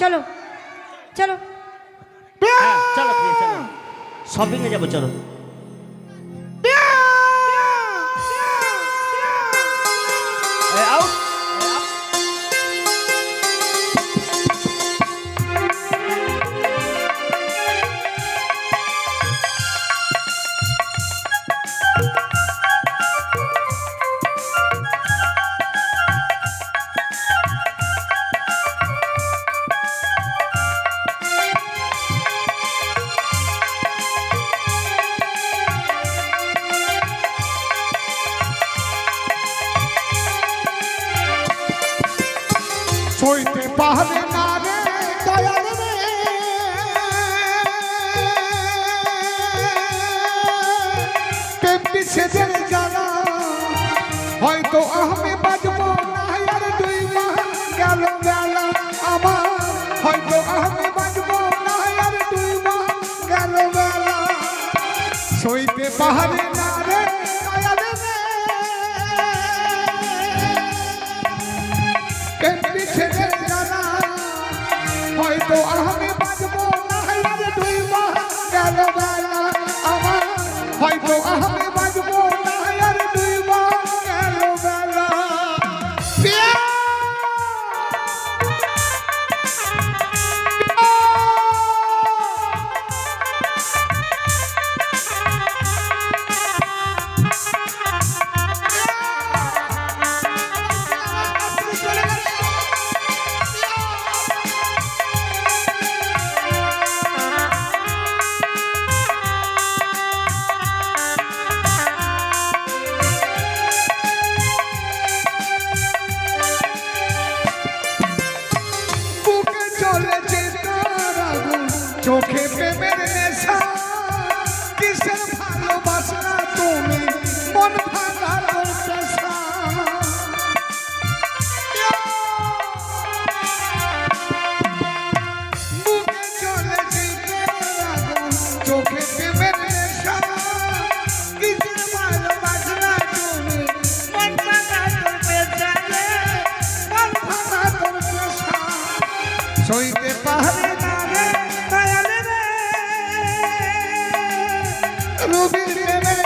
চলো চলো। হ্যাঁ চলো প্রিয়া চলো। শপিংয়ে যাব চলো। এ, out. সইতে পারে না রে, দয়াল রে। তেমনি সেজের জানা হয়তো আমি বাজবো না, আর দুই মাস গেল বেলা আমার। হয়তো আমি বাজবো না, আর দুই মাস গেল বেলা। সইতে পারে হয়তো আমি বাজবো না আর দুই মাস গেল চোখে প্রেমের নেশা। কিসের ভালোবাসা তুমি? মন ভাঙা পেশা বুকে চোখে প্রেমের নেশা। কিসের ভালোবাসা তুমি? মন সইতে পারে রবির প্রেমের